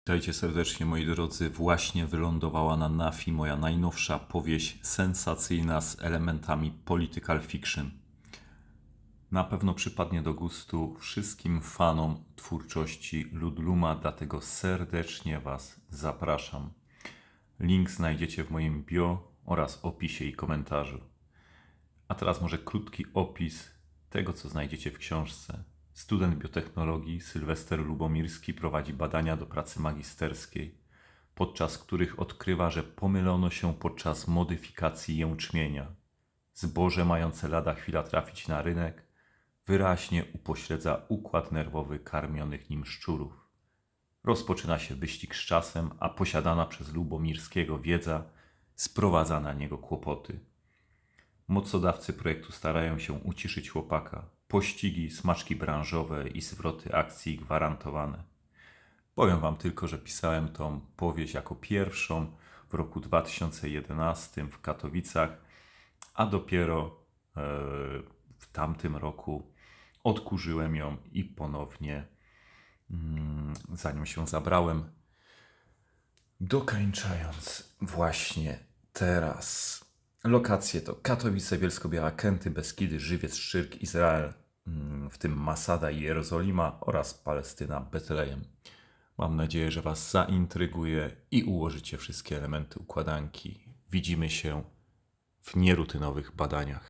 Witajcie serdecznie moi drodzy. Właśnie wylądowała na NAFI moja najnowsza powieść sensacyjna z elementami political fiction. Na pewno przypadnie do gustu wszystkim fanom twórczości Ludluma, dlatego serdecznie Was zapraszam. Link znajdziecie w moim bio oraz opisie i komentarzu. A teraz może krótki opis tego, co znajdziecie w książce. Student biotechnologii Sylwester Lubomirski prowadzi badania do pracy magisterskiej, podczas których odkrywa, że pomylono się podczas modyfikacji jęczmienia. Zboże mające lada chwila trafić na rynek wyraźnie upośledza układ nerwowy karmionych nim szczurów. Rozpoczyna się wyścig z czasem, a posiadana przez Lubomirskiego wiedza sprowadza na niego kłopoty. Mocodawcy projektu starają się uciszyć chłopaka. Pościgi, smaczki branżowe i zwroty akcji gwarantowane. Powiem Wam tylko, że pisałem tą powieść jako pierwszą w roku 2011 w Katowicach, a dopiero e, w tamtym roku odkurzyłem ją i ponownie, mm, zanim się zabrałem, dokańczając właśnie teraz. Lokacje to Katowice, Bielsko-Biała, Kęty, Beskidy, Żywiec, Szczyrk, Izrael, w tym Masada i Jerozolima oraz Palestyna, Betlejem. Mam nadzieję, że Was zaintryguje i ułożycie wszystkie elementy układanki. Widzimy się w nierutynowych badaniach.